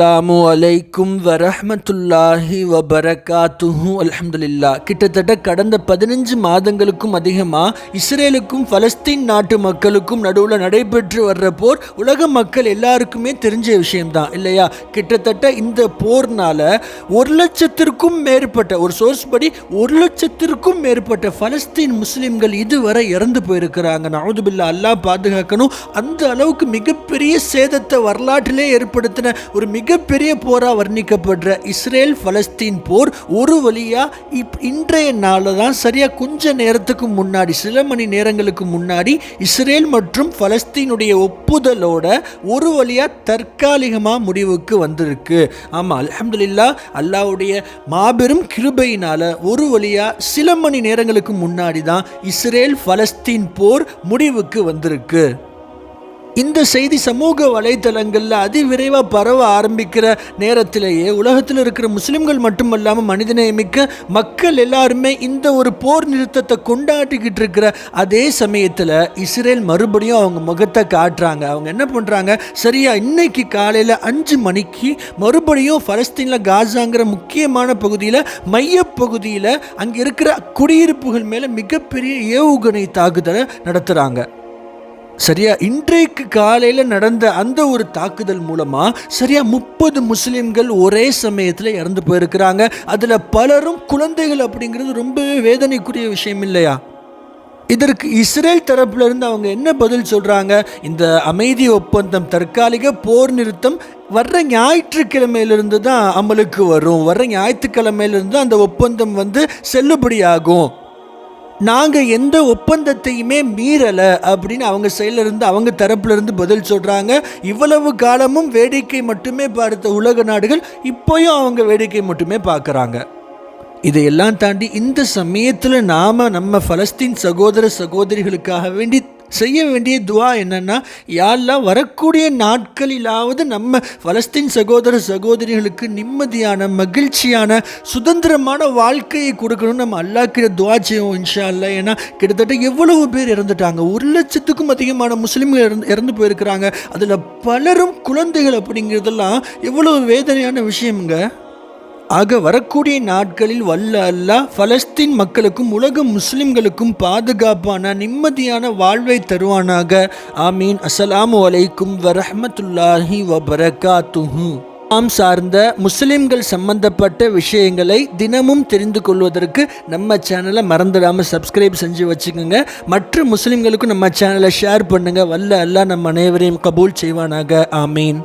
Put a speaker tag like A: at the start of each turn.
A: அஸ்ஸலாமு அலைக்கும் வரஹமத்துல்லாஹி வபரகாத்துஹு அலமதுல்லா கிட்டத்தட்ட கடந்த பதினஞ்சு மாதங்களுக்கும் அதிகமாக இஸ்ரேலுக்கும் பலஸ்தீன் நாட்டு மக்களுக்கும் நடுவில் நடைபெற்று வர்ற போர் உலக மக்கள் எல்லாருக்குமே தெரிஞ்ச விஷயம்தான் இல்லையா? கிட்டத்தட்ட இந்த போர்னால ஒரு லட்சத்திற்கும் மேற்பட்ட ஒரு சோர்ஸ் படி ஒரு லட்சத்திற்கும் மேற்பட்ட பலஸ்தீன் முஸ்லீம்கள் இதுவரை இறந்து போயிருக்கிறாங்க. நவதுபில்லா அல்லாஹ் பாதுகாக்கணும். அந்த அளவுக்கு மிகப்பெரிய சேதத்தை வரலாற்றிலே ஏற்படுத்தின ஒரு மிக மிகப்பெரிய போராக வர்ணிக்கப்படுற இஸ்ரேல் பலஸ்தீன் போர் ஒரு வழியாக இப் இன்றைய நாளில் தான் சரியாக கொஞ்ச நேரத்துக்கு முன்னாடி சில மணி நேரங்களுக்கு முன்னாடி இஸ்ரேல் மற்றும் பலஸ்தீனுடைய ஒப்புதலோட ஒரு வழியாக தற்காலிகமாக முடிவுக்கு வந்திருக்கு. ஆமாம் அல்ஹம்துலில்லா அல்லாஹ்வுடைய மாபெரும் கிருபையினால் ஒரு வழியாக சில மணி நேரங்களுக்கு முன்னாடி தான் இஸ்ரேல் பலஸ்தீன் போர் முடிவுக்கு வந்திருக்கு. இந்த செய்தி சமூக வலைத்தளங்களில் அதிவிரைவாக பரவ ஆரம்பிக்கிற நேரத்திலேயே உலகத்தில் இருக்கிற முஸ்லிம்கள் மட்டுமல்லாமல் மனிதநேயமிக்க மக்கள் எல்லாருமே இந்த ஒரு போர் நிறுத்தத்தை கொண்டாடிக்கிட்டு இருக்கிற அதே சமயத்தில் இஸ்ரேல் மறுபடியும் அவங்க முகத்தை காட்டுறாங்க. அவங்க என்ன பண்ணுறாங்க சரியா இன்னைக்கு காலையில் அஞ்சு மணிக்கு மறுபடியும் பலஸ்தீனில் காசாங்கிற முக்கியமான பகுதியில் மையப்பகுதியில் அங்கே இருக்கிற குடியிருப்புகள் மேலே மிகப்பெரிய ஏவுகணை தாக்குதலை நடத்துகிறாங்க சரியா? இன்றைக்கு காலையில் நடந்த அந்த ஒரு தாக்குதல் மூலமாக சரியா முப்பது முஸ்லீம்கள் ஒரே சமயத்தில் இறந்து போயிருக்கிறாங்க. அதில் பலரும் குழந்தைகள் அப்படிங்கிறது ரொம்பவே வேதனைக்குரிய விஷயம் இல்லையா? இதற்கு இஸ்ரேல் தரப்பிலிருந்து அவங்க என்ன பதில் சொல்கிறாங்க இந்த அமைதி ஒப்பந்தம் தற்காலிக போர் நிறுத்தம் வர்ற ஞாயிற்றுக்கிழமையிலிருந்து தான் அமலுக்கு வரும். வர்ற ஞாயிற்றுக்கிழமையிலிருந்து தான் அந்த ஒப்பந்தம் வந்து செல்லுபடியாகும். நாங்கள் எந்த ஒப்பந்தத்தையுமே மீறலை அப்படின்னு அவங்க சைடில் இருந்து அவங்க தரப்புலேருந்து பதில் சொல்கிறாங்க இவ்வளவு காலமும் வேடிக்கை மட்டுமே பார்த்த உலக நாடுகள் இப்போயும் அவங்க வேடிக்கை மட்டுமே பார்க்குறாங்க. இதையெல்லாம் தாண்டி இந்த சமயத்தில் நாம் நம்ம ஃபலஸ்தீன் சகோதர சகோதரிகளுக்காக வேண்டி செய்ய வேண்டிய துவா என்னென்னா யாரெல்லாம் வரக்கூடிய நாட்களிலாவது நம்ம பலஸ்தீன் சகோதர சகோதரிகளுக்கு நிம்மதியான மகிழ்ச்சியான சுதந்திரமான வாழ்க்கையை கொடுக்கணும்னு நம்ம அல்லாக்கிற துவா செய்வோம் இன்ஷா அல்லா ஏன்னா கிட்டத்தட்ட எவ்வளவு பேர் இறந்துட்டாங்க. ஒரு லட்சத்துக்கும் அதிகமான முஸ்லீம்கள் இறந்து இறந்து போயிருக்கிறாங்க. அதில் பலரும் குழந்தைகள் அப்படிங்கிறதெல்லாம் எவ்வளவு வேதனையான விஷயம்ங்க. ஆக வரக்கூடிய நாட்களில் வல்ல அல்லாஹ் பலஸ்தீன் மக்களுக்கும் உலக முஸ்லிம்களுக்கும் பாதுகாப்பான நிம்மதியான வாழ்வை தருவானாக. ஆமீன். அஸ்ஸலாமு அலைக்கும் வரமத்துல்லாஹி வபரகாத்துஹு. ஆம் சார்ந்த முஸ்லிம்கள் சம்பந்தப்பட்ட விஷயங்களை தினமும் தெரிந்து கொள்வதற்கு நம்ம சேனலை மறந்துடாமல் சப்ஸ்கிரைப் செஞ்சு வச்சுக்கோங்க. மற்ற முஸ்லிம்களுக்கும் நம்ம சேனலை ஷேர் பண்ணுங்கள் வல்ல அல்லாஹ் நம்ம அனைவரையும் கபூல் செய்வானாக. ஆமீன்.